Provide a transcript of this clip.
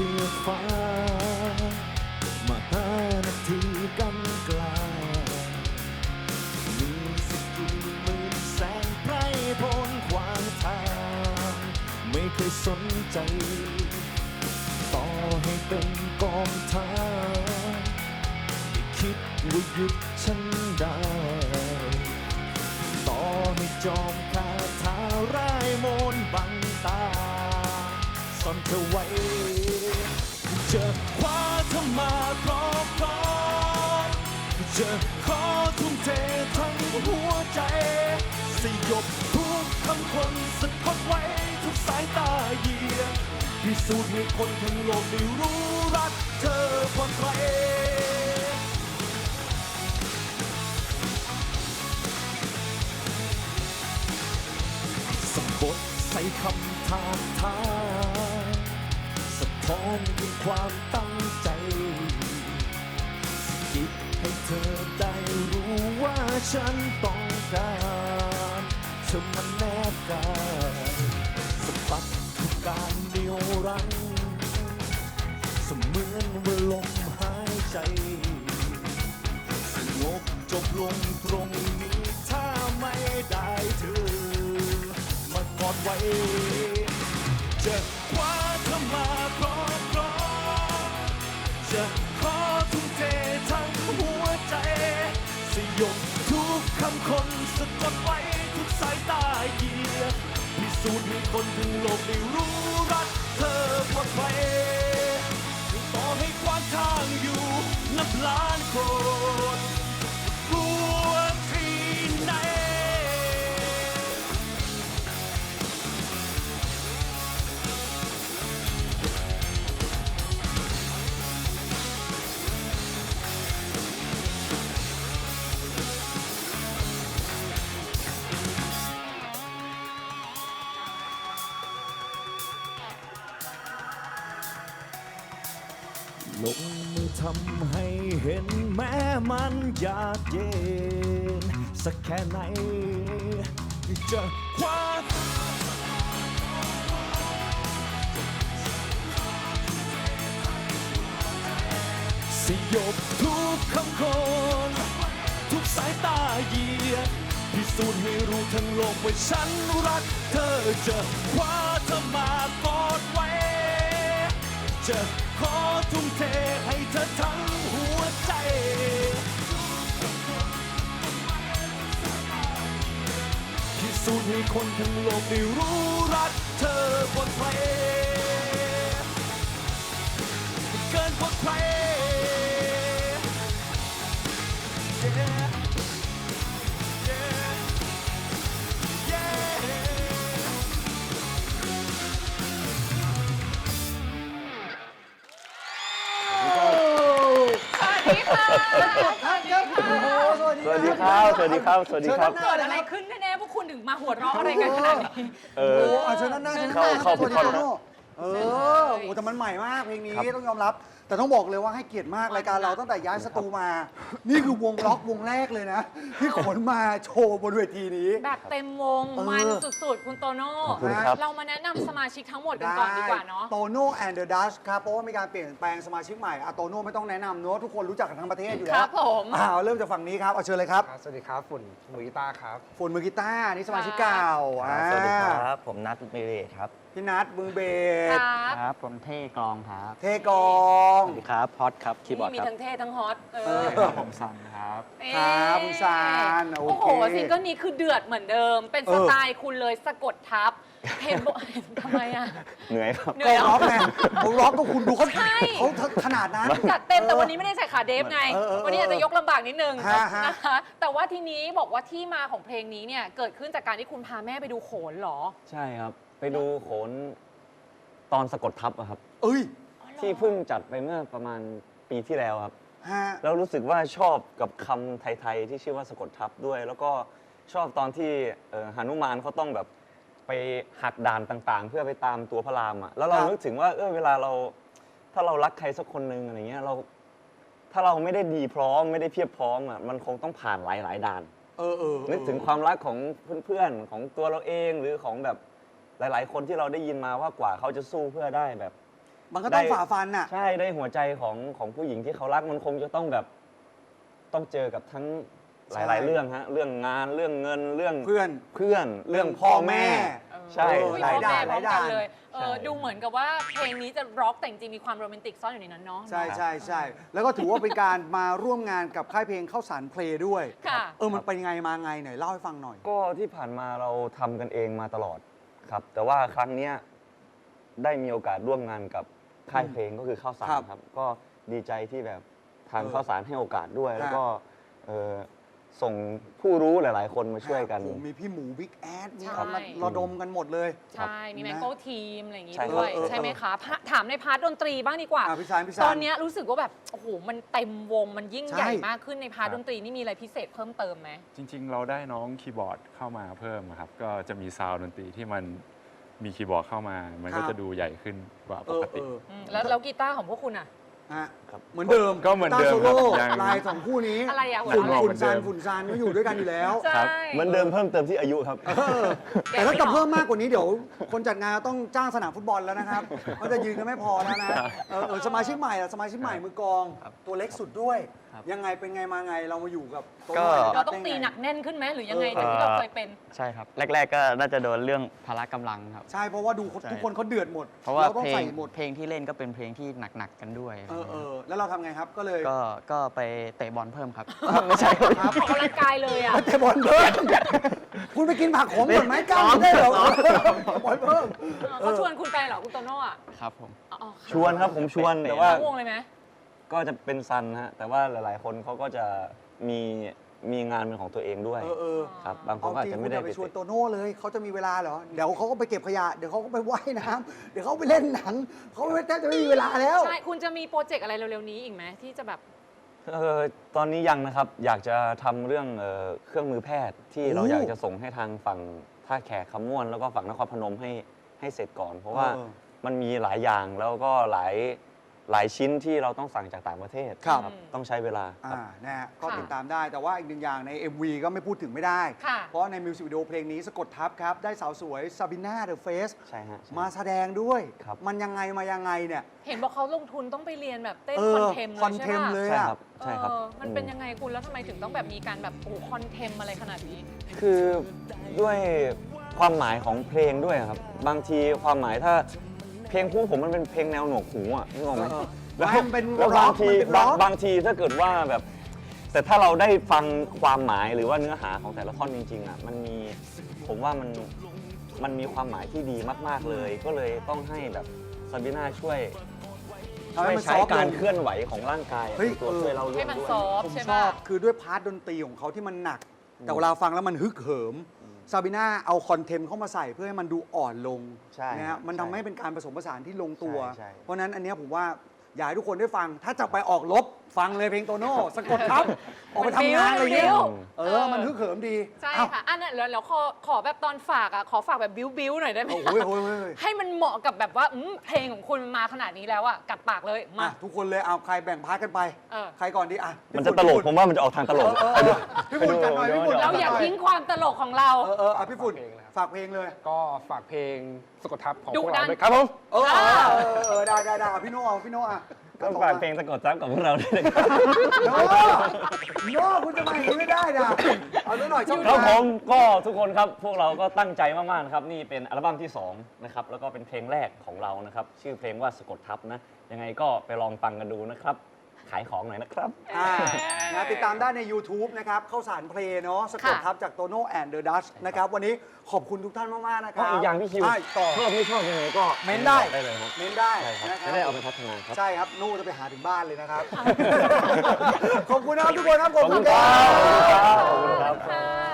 สียฟ้า มาหานาทีกันกลางมีสักกี่หมื่นแสนไพร่พลขวางทาง ไม่เคยสนใจ ต่อให้เป็นกองทัพไม่คิดว่าหยุดฉันได้ ต่อให้จอมคาถาร้ายมน ซ่อนเธอไว้จะคว้าเธอมาครอบครองจะขอทุ่มเททั้งหัวใจ สยบทุกคำคนสะกดไว้ทุกสายตาเยียพิสูจน์ให้คนทั้งโลกได้รู้รักเธอกว่าใครสะบดใส่คำทาทาย ท้อนถึงความตั้งใจสะกิดให้เธอได้รู้ว่าฉันต้องการเธอมันแนบกายสะบัดทุกการเดียวรั้งเสมือนว่าลมหายใจสงบจบลงตรงนี้ถ้าไม่ได้เธอมากอดไว้เจะ คนสะกดไว้ทุกสายตาเหยียดพิสูจน์ให้คนทั้งโลกได้รู้รักเธอกว่าใครต่อให้กว้างทางอยู่นับล้านคน มันยากเย็นสักแค่ไหนจะคว้าสยบทุกคำคน ทุกสายตาเหยียดพิสูจน์ให้รู้ทั้งโลกว่าฉันรักเธอจะคว้าเธอมากอดไว้ จะขอทุ่มเทให้เธอทั้ง สูจน์ให้คนทั้งโลกได้รู้รักเธอกว่าใครเกินกว่าใคร Yeah. Yeah. สวัสดีค่ะสวัสดีครับ สวัสดีครับ สวัสดีครับ เกิดอะไรขึ้นแน่ๆพวก คุณถึงมาหัวเราะอะไรกันขนาดนี้ เอโอ้อเอาเชิญด้านหน้าเชิญด้านหเข้าน้าเข้าสวัสดีผิดข้อโตนะโน่เออโอ้แต่มันใหม่มากเพลงนี้ครับ ต้องยอมรับ แต่ต้องบอกเลยว่าให้เกียรติมากรายการเราตั้งแต่ย้ายสตูมา นี่คือวงล็อกวงแรกเลยนะ ที่ขนมาโชว์บนเวทีนี้ แบบเต็มวงเออ มันสุดๆ คุณโตโน่ขอบคุณครับ เรามาแนะนำสมาชิกทั้งหมดกันก่อนดีกว่าเนาะ โตโน่แอนเดอร์ดัชครับ เพราะว่ามีการเปลี่ยนแปลงสมาชิกใหม่อะโตโน่ไม่ต้องแนะนำเนอะทุกคนรู้จักกันทั้งประเทศอยู่คแล้รัวบผมอ้าวเริ่มจากฝั่งนี้ครับ เอาเชิญเลยครับครับสวัสดีครับฝุ่นมือกีตาร์ครับฝุ่นมือกีตาร์นี่สมาชิกเก่าครับอ่าสวัสดีครับ ผมนัทเมเรศครับ พี่นัทมือเบคสรับครับผมเท่กลองครับเทกอง สวัสดีครับพอดครับคีย์บอร์ดมีครับ ทั้งเท่ทั้งฮอตเออ ครับผมซันครับ เอ๊ะครับคุณซานโอโอ้โหเคซิงเกิลนี้คือเดือดเหมือนเดิม เป็นเอสอไตล์คุณเลยสะกดทับเห็นบอกเห็นทำไมอะ เหนื่อยครับ เหนื่ก็อยร็อกไงเขาร็อกก็คุณดูเขาใช่ เขาขนาดนั้น จัดเต็มแต่วันนี้ไม่ได้ใส่ขาเดฟไง เออเออเออวันนี้อาจจะยกลำบากนิดนึงฮะฮะ นะคะ แต่ว่าทีนี้บอกว่าที่มาของเพลงนี้เนี่ยเกิดขึ้นจากการที่คุณพาแม่ไปดูโขนเหรอ ใช่ครับ ไปดูโขนตอนสะกดทับอะครับ เอ้ยที่เพิ่งจัดไปเมื่อประมาณปีที่แล้วครับ ฮะแล้วรู้สึกว่าชอบกับคำไทยๆที่ชื่อว่าสะกดทับด้วย แล้วก็ชอบตอนที่เอ่อหนุมานเขาต้องแบบไปหักด่านต่างๆ เพื่อไปตามตัวพระรามอะแล้วเราครับนึกถึงว่าเออเวลาเราถ้าเรารักใครสักคนหนึ่งอะไรเงี้ยเรา ถ้าเราไม่ได้ดีพร้อมไม่ได้เพียบพร้อมอะมันคงต้องผ่านหลายๆด่านเออเออนึกถึงความรักของเพื่อนๆ ของตัวเราเองหรือของแบบ หลาย ๆ คนที่เราได้ยินมาว่ากว่าเขาจะสู้เพื่อได้แบบ มันก็ต้องได้ ฝ่าฟันน่ะ ใช่ได้หัวใจของของผู้หญิงที่เขารักมันคงจะต้องแบบ ต้องเจอกับทั้งหใช่ลาย ๆ เรื่องฮะ เรื่องงานเรื่องเงินเรื่องเพื่อน เพื่อน เรื่องพ่อแม่ เออใช่เอออุ๊ยหลายพ่อด่าแม่นพร้อมกันหลายด่านเลยเออใช่ ดูเหมือนกับว่าเพลงนี้จะร็อกแต่จริงๆมีความโรแมนติกซ่อนอยู่ในนั้นเนาะ ใช่ใช่ใช่แล้วก็ถือว่าเป็นการมาร่วมงานกับค่ายเพลงเข้าสารเพลงด้วยค่ะ เออมันเป็นไงมาไงหน่อยเล่าให้ฟังหน่อย ก็ที่ผ่านมาเราทำกันเองมาตลอด ครับ แต่ว่าครั้งเนี้ยได้มีโอกาสร่วมงานกับค่ายเพลงก็คือข้าวสารครับครับก็ดีใจที่แบบทางเออข้าวสารให้โอกาสด้วยฮะแล้วก็เอ่อ ส่งผู้รู้หลาย ๆ คนมาช่วยกัน โอ้โหมีพี่หมูบิ๊กแอดมีใช่คนมาระดมกันหมดเลย ใช่ มีแมงโก้ทีมอะไรอย่างงี้ใช่ครับ ด้วย เออ ใช่ไหมคะพะถามในพาร์ทดนตรีบ้างดีกว่า อะพี่ซานพี่ซานตอนเนี้ยรู้สึกว่าแบบ โอ้โห มันเต็มวง มันยิ่งใช่ ใหญ่มากขึ้นในพาร์ทดนตรีนี่มีอะไรพิเศษเพิ่มเติมไหม จริงๆ เราได้น้องคีย์บอร์ดเข้ามาเพิ่มอะครับ ก็จะมีซาวด์ดนตรีที่มันมีคีย์บอร์ดเข้ามา มันก็ครับ จะดูใหญ่ขึ้นกว่าเอปอกติเอออืมแล้วแล้วกีตาร์ของพวกคุณอะ ฮะครับเหมือนเดิมก็เหมือนเดิมกีตาร์โซโล่ครับยัง ลายสองคู่นี้อะไรอะหัวฝุ่นเราะ ฝุ่นซานเหมือนเดิมฝุ่นซานก็อยู่ด้วยกันอยู่แล้ว ใช่เหมือนเดิมเพิ่มเติมที่อายุครับ แต่ถ้าจะเพิ่มมากกว่านี้เดี๋ยวคนจัดงานต้องจ้างสนามฟุตบอลแล้วนะครับ มันจะยืนกันไม่พอแล้วนะเออเออสมาชิกใหม่อะสมาชิกใหม่มือกลอง ตัวเล็กสุดด้วยครับยังไงเป็นไงมาไงเรามาอยู่กับโต๊ะก็หน่ยเราได้ต้องตีไหนักแน่นขึ้นไหมหรือยังไงเออจากที่เราเคยเป็น ใช่ครับ แรก ๆ ก็น่าจะโดนเรื่องพละกำลังครับ ใช่เพราะว่าดูคนใช่ ทุกคนเขาเดือดหมดเพราะว่าต้องเพลใส่งหมด เพลงที่เล่นก็เป็นเพลงที่หนัก ๆ กันด้วย เออเออแล้วเราทำไงครับก็เลยก็ก็ไปเตะบอลเพิ่มครับ ไม่ใช่ครับครับออกกำลังกายเลยอะเตะบอลเพิ่มคุณไปกินผักขมก่อนไหมกล้ากินได้เหรอเตะบอลเพิ่มเขาชวนคุณไปเหรอคุณโตโน่อะครับผมอ๋ออ๋อชวนครับผมชวนแต่ว่า เข้าวงเลยไหมก็จะเป็นซันฮะแต่ว่าหลาย ๆ คนเขาก็จะมี มีงานเป็นของตัวเองด้วย เออเออครับบางคเอานก็อาจจริงจะคุไม่ณอได้ย่าไปไปชวนเตะโตโน่เลยเขาจะมีเวลาเหรอ เดี๋ยวเขาก็ไปเก็บขยะ เดี๋ยวเขาก็ไปว่ายน้ำเดี๋ยวเขาไปเล่นหนัง เขาไม่แทบจะไม่มีเวลาแล้ว ใช่ คุณจะมีโปรเจกต์อะไรเร็วๆนี้อีกไหมที่จะแบบ เออตอนนี้ยังนะครับ อยากจะทำเรื่องเอ่อเครื่องมือแพทย์ที่เราโอ้อยากจะส่งให้ทางฝั่งท่าแขกคำม่วน แล้วก็ฝั่งนครพนมให้ให้เสร็จก่อน เพราะว่าเออ มันมีหลายอย่างแล้วก็หลาย หลายชิ้นที่เราต้องสั่งจากต่างประเทศครับ ต้องใช้เวลาคอ่ารับ นะฮะก็ค่ะติดตามได้แต่ว่าอีกหนึ่งอย่างใน MV ก็ไม่พูดถึงไม่ได้ ค่ะ เพราะในมิวสิกวิดีโอเพลงนี้สะกดทับครับ ได้สาวสวยซาบิน่าเดอะเฟสใช่ฮะใช่ มาแสดงด้วย ครับ มันยังไงมายังไงเนี่ยเห็นบอกเขาลงทุนต้องไปเรียนแบบเต้นเอคออนเทมเลยคอนใช่เทมปะเลยใช่อะ ครับใช่ครับเออมันเป็นอืยังไงคุณแล้วทำไมถึงต้องแบบมีการแบบโอ้โหคอนเทมอะไรขนาดนี้ คือด้วยความหมายของเพลงด้วยครับ บางทีความหมายถ้า เพลงคู่ผมมันเป็นเพลงแนวหนวกหูอะนึกออกไหมเออแล้วมันเป็นแล้วร็บาองกทีมันเป็นร็บาองกบางทีถ้าเกิดว่าแบบ แต่ถ้าเราได้ฟังความหมายหรือว่าเนื้อหาของแต่ละท่อนจริงๆอะมันมีผมว่ามันมันมีความหมายที่ดีมาก ๆเลย ก็เลยต้องให้แบบซาบิน่าช่วยทำช่ให้วยมันซใช้อฟต์ลการง เคลื่อนไหวของร่างกายเฮ้ยเป็นตัวเออ ช่วยเราเรื่ให้องมันด้วย ซอฟผมใช่ชปะอบคือด้วยพาร์ทดนตรีของเขาที่มันหนัก แต่เวลาฟังแล้วมันฮึกเหิม ซาบิน่าเอาคอนเทมเข้ามาใส่เพื่อให้มันดูอ่อนลงใช่นะฮะมันทำให้เป็นการผสมผสานที่ลงตัว ใช่ใช่ เพราะฉะนั้นอันเนี้ยผมว่าอยากให้ทุกคนได้ฟังถ้าจะไปออกรบ ฟังเลยเพลงโตโน่สะกดครับ ออกไปทำงานอะไรเงี้ยบิ้ว เออ มันฮึกเหิมดีใช่อ้าวค่ะ อันนั้นแล้วแล้วขอขอแบบตอนฝากอะ ขอฝากแบบบิ้วบิ้วหน่อยได้ไหมโอ้โหโอ้โหโอ้โหให้มันเหมาะกับแบบว่าอืมเพลงของคุณมันมาขนาดนี้แล้วอะ กัดปากเลยมา อะทุกคนเลยเอาใครแบ่งพาร์ทกันไป เออ ใครก่อนดีอะมันจะตลกผมว่ามันจะออกทางตลกเออเออเออพี่ฝุ่นกันหน่อยพี่ฝุ่นเราอย่าทิ้งความตลกของเรา เออเอออะพี่ฝุ่นฝากเพลงเลย ก็ฝากเพลงสะกดทับของดุพวกดัเรานด้วยครับผม เออเออเออเออได้ได้ได้เอาพี่โน่เอาพี่โน่อะ ก็ฝากเพลงสะกดจับกับพวกเราด้วยนะครับโน่โน่คุณจะมาอย่างนี้ไม่ได้นะเอาซะหน่อยช่องครับทางผมก็ทุกคนครับพวกเราก็ตั้งใจมากๆนะครับนี่เป็นอัลบั้มที่2นะครับแล้วก็เป็นเพลงแรกของเรานะครับชื่อเพลงว่าสะกดทับนะยังไงก็ไปลองฟังกันดูนะครับ ขายของหน่อยนะครับ อ่านะติดตามได้ใน YouTube นะครับเข้าสารเพลงเนาะสะกดค่ะ ทับจากโตโน่แอนเดอร์ดัชนะครับวันนี้ขอบคุณทุกท่านมาก ๆ นะคก็รับอีกอย่างพี่คิวใช่ต่อ ชอบไม่ชอบยังไงก็เม้นได้ ได้เลยครับเม้นได้ใช่ครับนะครับจะได้เอาไปพัฒนาครับ ใช่ครับนู่จะไปหาถึงบ้านเลยนะครับ ขอบคุณนะครับทุกคนครับขอบคุณคขรัอบคุณครับบขอบคุณครับ ค่ะ